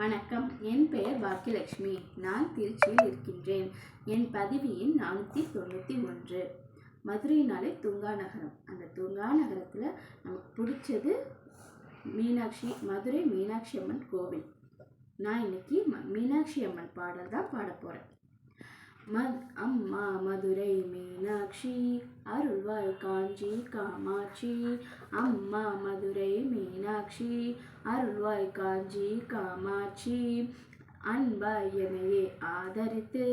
வணக்கம். என் பெயர் பாக்கியலட்சுமி. நான் திருச்சியில் இருக்கின்றேன். என் பதவியின் நானூற்றி தொண்ணூற்றி ஒன்று. மதுரைனாலே தூங்கா நகரம். அந்த தூங்கா நகரத்தில் நமக்கு பிடிச்சது மீனாட்சி மதுரை மீனாட்சி அம்மன் கோவில். நான் இன்னைக்கு ம மீனாட்சி அம்மன் பாடல் தான் பாட போகிறேன் மத் அம்மா மதுரை மீனாட்சி அருள்வாள் காஞ்சி காமாட்சி. அம்மா மதுரை மீனாட்சி அருள்வாய் காஞ்சி காமாட்சி. அன்பாய் எனையே ஆதரித்து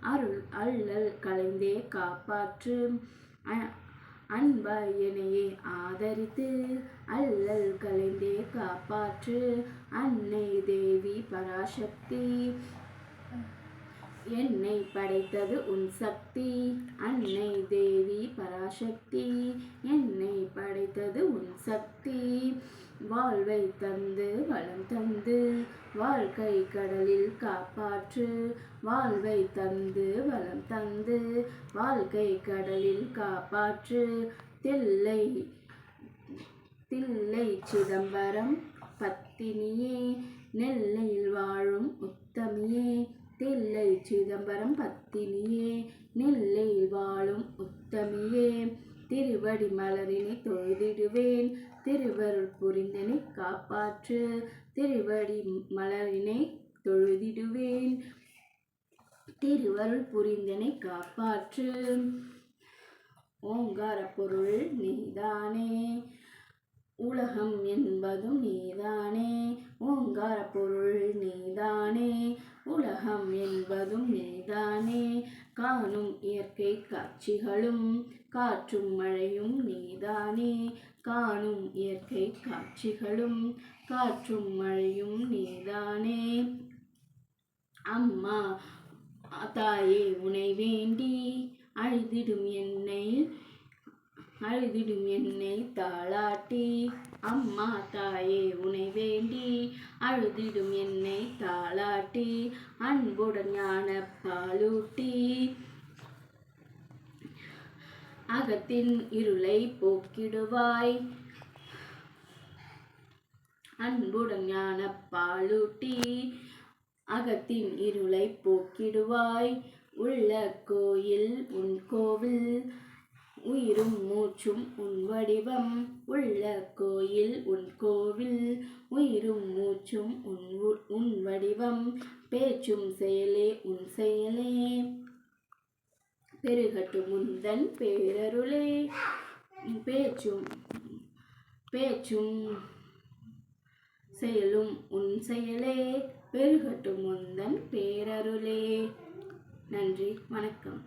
அருள் அள்ளல் கலைந்தே காப்பாற்று. அன்பாய் என்னையே ஆதரித்து அல்லல் கலைந்தே காப்பாற்று. அன்னை தேவி பராசக்தி. என்னை படைத்தது உன் சக்தி. அன்னை தேவி பராசக்தி. என்னை படைத்தது உன் சக்தி. வாழ்வை தந்து வளம் தந்து வாழ்க்கை கடலில் காப்பாற்று. வாழ்வை தந்து வளம் தந்து வாழ்க்கை கடலில் காப்பாற்று. தில்லை தில்லை சிதம்பரம் பத்தினியே. நெல்லையில் வாழும் உத்தமியே. தில்லை சிதம்பரம் பத்தினியே நெல்லை வாழும் உத்தமியே. திருவடி மலரினை தொழுதிடுவேன் திருவருள் புரிந்தனை காப்பாற்று. திருவடி மலரினை தொழுதிடுவேன் திருவருள் புரிந்தனை காப்பாற்று. ஓங்கார பொருள் நீதானே உலகம் என்பதும் நீதானே. ஓங்கார பொருள் நீதானே உலகம் என்பதும் நீதானே. காணும் இயற்கை காட்சிகளும் காற்றும் மழையும் நீதானே. காணும் இயற்கை காட்சிகளும் காற்றும் மழையும் நீதானே. அம்மா தாயே உனை வேண்டி அழுதிடும் என்னை அழுதிடும் என்னை தாளாட்டி. அம்மா தாயே உனை வேண்டி அழுதிடும் என்னை தாளாட்டி அன்புடன் ஞான பாலூட்டி அகத்தின் இருளை போக்கிடுவாய். அன்புடன் ஞான பாலூட்டி அகத்தின் இருளை போக்கிடுவாய். உள்ள கோயில் உன் கோவில் உயிரும் மூச்சும் உன் வடிவம் உள்ள கோயில் உன் கோவில். உயிரும் மூச்சும் உன் உன் வடிவம். பேச்சும் செயலே உன் செயலே. பெருகட்டும் முந்தன் பேரருளே. பேச்சும் பேச்சும் செயலும் உன் செயலே. பெருகட்டும் முந்தன் பேரருளே. நன்றி வணக்கம்.